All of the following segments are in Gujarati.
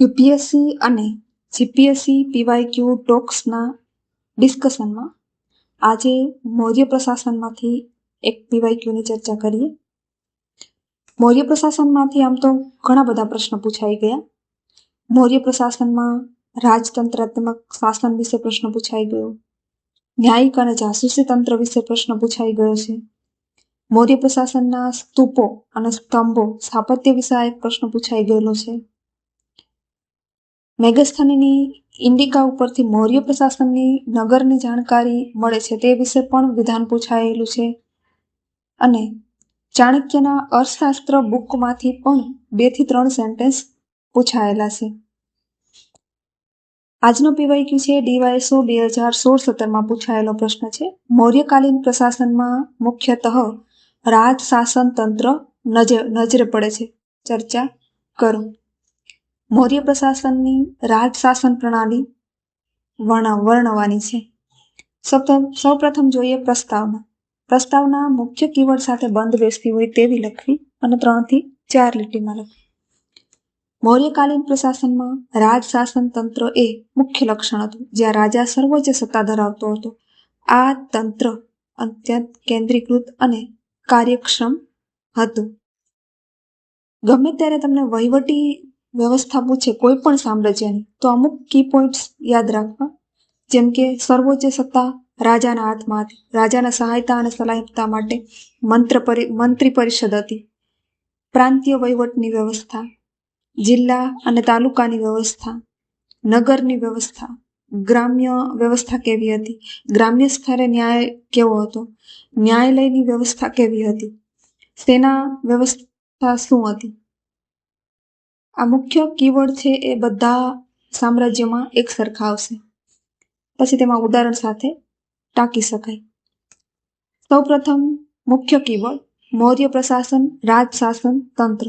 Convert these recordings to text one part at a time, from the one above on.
યુપીએસસી અને જીપીએસસી પીવાયક્યુ ટોક્સના ડિસ્કશનમાં આજે મૌર્ય પ્રશાસનમાંથી એક પીવાયક્યુની ચર્ચા કરીએ. મૌર્ય પ્રશાસનમાંથી આમ તો ઘણા બધા પ્રશ્નો પૂછાઈ ગયા. મૌર્ય પ્રશાસનમાં રાજતંત્રાત્મક શાસન વિશે પ્રશ્ન પૂછાઈ ગયો. ન્યાયિક અને જાસૂસી તંત્ર વિશે પ્રશ્ન પૂછાઈ ગયો છે. મૌર્ય પ્રશાસનના સ્તૂપો અને સ્તંભો સ્થાપત્ય વિશે એક પ્રશ્ન પૂછાઈ ગયેલો છે. મેગસ્થાનીની ઇન્ડિકા ઉપરથી મૌર્ય પ્રશાસનની નગરની જાણકારી મળે છે તે વિશે પણ વિધાન પૂછાયેલું છે. અને ચાણક્યના અર્થશાસ્ત્ર બુકમાંથી પણ બેથી ત્રણ સેન્ટેન્સ પૂછાયેલા છે. આજનો પીવાયક્યુ છે? ડીવાયસો બે હજાર સોળ સત્તરમાં પૂછાયેલો પ્રશ્ન છે. મૌર્યકાલીન પ્રશાસનમાં મુખ્યતઃ રાજ શાસન તંત્ર નજરે પડે છે. ચર્ચા કરો. મૌર્ય પ્રશાસનની રાજ શાસન પ્રણાલી વર્ણવવાની છે. સૌ પ્રથમ જોઈએ પ્રસ્તાવના. પ્રસ્તાવના મુખ્ય કીવર્ડ સાથે બંધ બેસતી હોય તેવી લખવી અને ત્રણથી ચાર લીટીમાં લખવી. મૌર્યકાલીન પ્રશાસનમાં રાજ શાસન તંત્ર એ મુખ્ય લક્ષણ હતું, જ્યાં રાજા સર્વોચ્ચ સત્તા ધરાવતો હતો. આ તંત્ર અત્યંત કેન્દ્રીકૃત અને કાર્યક્ષમ હતું. ગમે ત્યારે તમને વહીવટી વ્યવસ્થા પૂછે કોઈ પણ સામ્રાજ્યની. તો અમુક કી પોઈન્ટ્સ યાદ રાખવા. જેમ કે, સર્વોચ્ચ સત્તા રાજાના હાથમાં હતી રાજાના સહાયતા અને સલાહતા માટે મંત્ર મંત્રી પરિષદ હતી. પ્રાંતીય વહીવટની વ્યવસ્થા, જિલ્લા અને તાલુકાની વ્યવસ્થા, નગરની વ્યવસ્થા, ગ્રામ્ય વ્યવસ્થા કેવી હતી? ગ્રામ્ય સ્તરે ન્યાય કેવો હતો? ન્યાયાલયની વ્યવસ્થા કેવી હતી? સેના વ્યવસ્થા શું હતી? આ મુખ્ય કીવર્ડ છે એ બધા સામ્રાજ્યમાં એક સરખા આવશે. પછી તેમાં ઉદાહરણ સાથે ટાંકી શકાય. સૌપ્રથમ મુખ્ય કીવર્ડ મૌર્ય પ્રશાસન રાજ શાસન તંત્ર.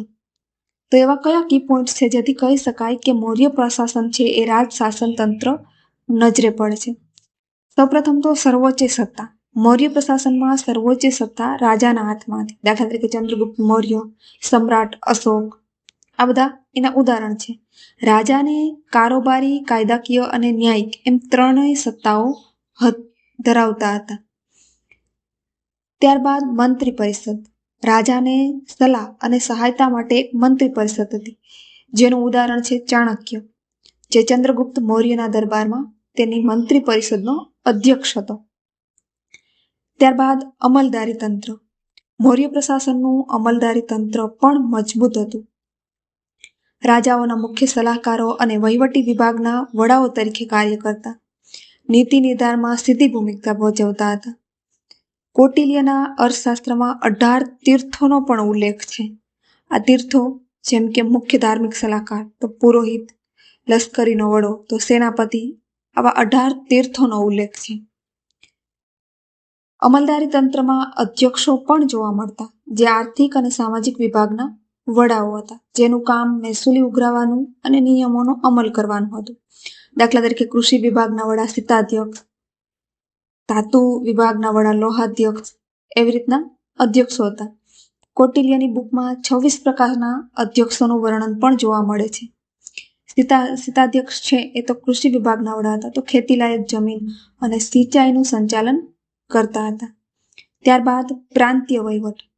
તો એવા કયા કી પોઈન્ટ્સ છે જેથી કહી શકાય કે મૌર્ય પ્રશાસન છે એ રાજ શાસન તંત્ર નજરે પડે છે. સૌપ્રથમ તો સર્વોચ્ચ સત્તા. મૌર્ય પ્રશાસનમાં સર્વોચ્ચ સત્તા રાજાના હાથમાં હતી દાખલા તરીકે ચંદ્રગુપ્ત મૌર્ય, સમ્રાટ, અશોક આ બધા એના ઉદાહરણ છે. રાજાને કારોબારી, કાયદાકીય અને ન્યાયિક એમ ત્રણેય સત્તાઓ ધરાવતા હતા. ત્યારબાદ મંત્રી પરિષદ. રાજાને સલાહ અને સહાયતા માટે એક મંત્રી પરિષદ હતી. જેનું ઉદાહરણ છે ચાણક્ય. જે ચંદ્રગુપ્ત મૌર્યના દરબારમાં તેની મંત્રી પરિષદનો અધ્યક્ષ હતો. ત્યારબાદ અમલદારી તંત્ર. મૌર્ય પ્રશાસનનું અમલદારી તંત્ર પણ મજબૂત હતું. રાજાઓના મુખ્ય સલાહકારો અને વહીવટી વિભાગના વડાઓ તરીકે કાર્ય કરતા. નીતિ નિર્ધારમાં સીધી ભૂમિકા ભજવતા હતા. કોટિલ્યના અર્થશાસ્ત્રમાં અઢાર તીર્થોનો પણ ઉલ્લેખ છે. આ તીર્થો જેમ કે મુખ્ય ધાર્મિક સલાહકાર તો પુરોહિત, લશ્કરીનો વડો તો સેનાપતિ, આવા અઢાર તીર્થોનો ઉલ્લેખ છે. અમલદારી તંત્રમાં અધ્યક્ષો પણ જોવા મળતા, જે આર્થિક અને સામાજિક વિભાગના વડાઓ હતા, જેનું કામ મહેસૂલી ઉઘરાવાનું અને નિયમોનો અમલ કરવાનું હતું. દાખલા તરીકે કૃષિ વિભાગના વડા સીતાધ્યક્ષ ધાતુ વિભાગના વડા લોહાધ્યક્ષ, એવી રીતના અધ્યક્ષો હતા. કોટિલિયાની બુકમાં છવ્વીસ પ્રકારના અધ્યક્ષોનું વર્ણન પણ જોવા મળે છે. સીતા, સીતાધ્યક્ષ છે એ તો કૃષિ વિભાગના વડા હતા, તો ખેતીલાયક જમીન અને સિંચાઈનું સંચાલન કરતા હતા. ત્યારબાદ પ્રાંતીય વહીવટ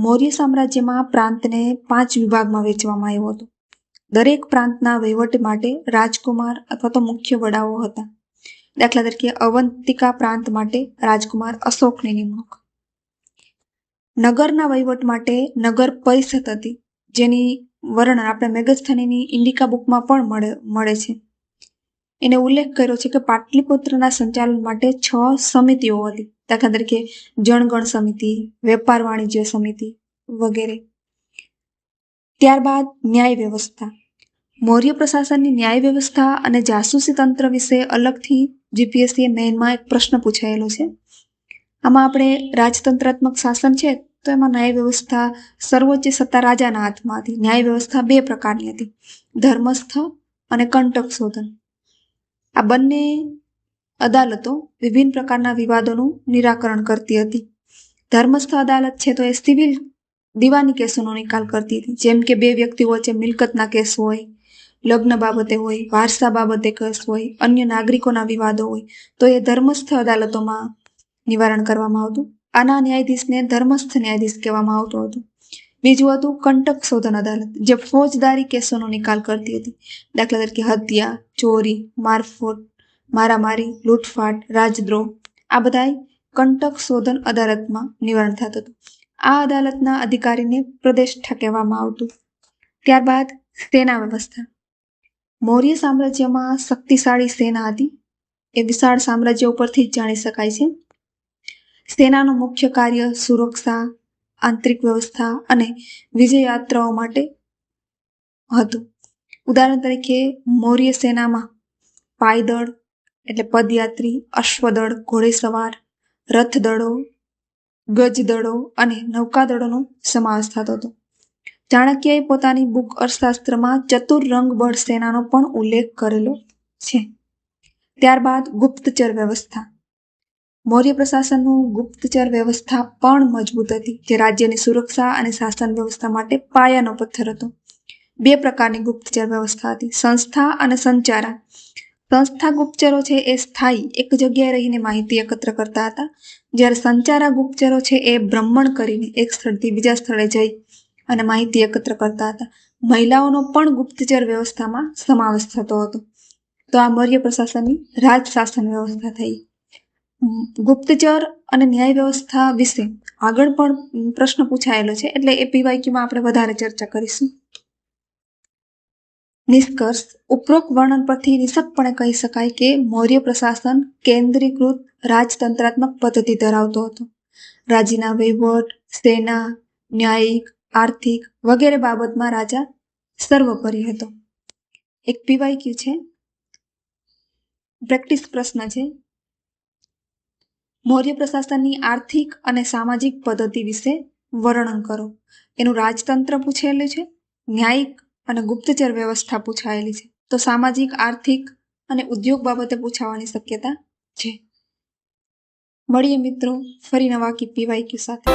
મૌર્ય સામ્રાજ્યમાં પ્રાંતને પાંચ વિભાગમાં વહેંચવામાં આવ્યો હતો. દરેક પ્રાંતના વહીવટ માટે રાજકુમાર અથવા તો મુખ્ય વડાઓ હતા. દાખલા તરીકે અવંતિકા પ્રાંત માટે રાજકુમાર અશોકની નિમણૂક. નગરના વહીવટ માટે નગર પરિષદ હતી, જેની વર્ણન આપણે મેગસ્થાનીની ઇન્ડિકા બુકમાં પણ મળે મળે છે. એને ઉલ્લેખ કર્યો છે કે પાટલીપુત્રના સંચાલન માટે છ સમિતિઓ હતી. દાખલા તરીકે જણગણ સમિતિ, વેપાર વાણિજ્ય સમિતિ વગેરે. ત્યારબાદ ન્યાય વ્યવસ્થા. મૌર્ય પ્રશાસનની ન્યાય વ્યવસ્થા અને જાસૂસી તંત્ર વિશે અલગથી જીપીએસસી મેઇનમાં એક પ્રશ્ન પૂછાયેલો છે. આમાં આપણે રાજતંત્રાત્મક શાસન છે તો એમાં ન્યાય વ્યવસ્થા સર્વોચ્ચ સત્તા રાજાના હાથમાં હતી. ન્યાય વ્યવસ્થા બે પ્રકારની હતી. ધર્મસ્થ અને કંટક શોધન. આ બંને અદાલતો વિભિન્ન પ્રકારના વિવાદોનું નિરાકરણ કરતી હતી. ધર્મસ્થ અદાલત છે તો એ સિવિલ દીવાની કેસોનો નિકાલ કરતી હતી. જેમ કે બે વ્યક્તિઓ વચ્ચે મિલકતના કેસ હોય, લગ્ન બાબતે હોય, વારસા બાબતે કેસ હોય, અન્ય નાગરિકોના વિવાદો હોય, તો એ ધર્મસ્થ અદાલતોમાં નિવારણ કરવામાં આવતું. આના ન્યાયાધીશને ધર્મસ્થ ન્યાયાધીશ કહેવામાં આવતું હતું. બીજું હતું કંટક શોધન અદાલત, જે ફોજદારી કેસોનો નિકાલ કરતી હતી. દાખલા તરીકે હત્યા, ચોરી, મારફોટ, મારામારી, લૂંટફાટ, રાજદ્રોહ, આ બધાય કંટક શોધન અદાલતમાં નિવારણ થતું હતું. આ અદાલતના અધિકારીને પ્રદેષ્ઠા કહેવામાં આવતું. ત્યારબાદ સેના વ્યવસ્થા. મૌર્ય સામ્રાજ્યમાં શક્તિશાળી સેના હતી. એ વિશાળ સામ્રાજ્ય ઉપરથી જ જાણી શકાય છે. સેનાનું મુખ્ય કાર્ય સુરક્ષા આંતરિક વ્યવસ્થા અને વિજય યાત્રાઓ માટે હતું. ઉદાહરણ તરીકે, મૌર્ય સેનામાં પાયદળ, એટલે પદયાત્રી, અશ્વદળ, ઘોડેસવાર, રથદળો, ગજદળો અને નૌકાદળોનો સમાવેશ થતો હતો. ચાણક્યએ પોતાની બુક અર્થશાસ્ત્રમાં ચતુર રંગબળ સેનાનો પણ ઉલ્લેખ કરેલો છે. ત્યારબાદ ગુપ્તચર વ્યવસ્થા. મૌર્ય પ્રશાસનનું ગુપ્તચર વ્યવસ્થા પણ મજબૂત હતી જે રાજ્યની સુરક્ષા અને શાસન વ્યવસ્થા માટે પાયાનો પથ્થર હતો. બે પ્રકારની ગુપ્તચર વ્યવસ્થા હતી, સંસ્થા અને સંચારા સંસ્થા ગુપ્તચરો છે એ સ્થાયી, એક જગ્યાએ રહીને માહિતી એકત્ર કરતા હતા. જ્યારે સંચારા ગુપ્તચરો છે એ ભ્રમણ કરીને એક સ્થળથી બીજા સ્થળે જઈ અને માહિતી એકત્ર કરતા હતા. મહિલાઓનો પણ ગુપ્તચર વ્યવસ્થામાં સમાવેશ થતો હતો. તો આ મૌર્ય પ્રશાસનની રાજ શાસન વ્યવસ્થા થઈ. ગુપ્તચર અને ન્યાય વ્યવસ્થા વિશે આગળ પણ પ્રશ્ન પૂછાયેલો છે. એટલે એ પીવાયક્યુમાં આપણે વધારે ચર્ચા કરીશું. નિષ્કર્ષ, ઉપરોક્ત વર્ણન પરથી નિશકપણે કહી શકાય કે મૌર્ય પ્રશાસન કેન્દ્રીકૃત રાજતંત્રાત્મક પદ્ધતિ ધરાવતો હતો. રાજીના વહીવટ, સેના, ન્યાયિક, આર્થિક વગેરે બાબતમાં રાજા સર્વોપરી હતો. એક પીવાયક્યુ છે? પ્રેક્ટિસ પ્રશ્ન છે. મૌર્ય પ્રશાસનની આર્થિક અને સામાજિક પદ્ધતિ વિશે વર્ણન કરો. એનું રાજતંત્ર પૂછેલું છે, ન્યાયિક અને ગુપ્તચર વ્યવસ્થા પૂછાયેલી છે. તો સામાજિક, આર્થિક અને ઉદ્યોગ બાબતે પૂછાવાની શક્યતા છે. મળીએ મિત્રો, ફરી નવા કી પીવાયક્યુ સાથે.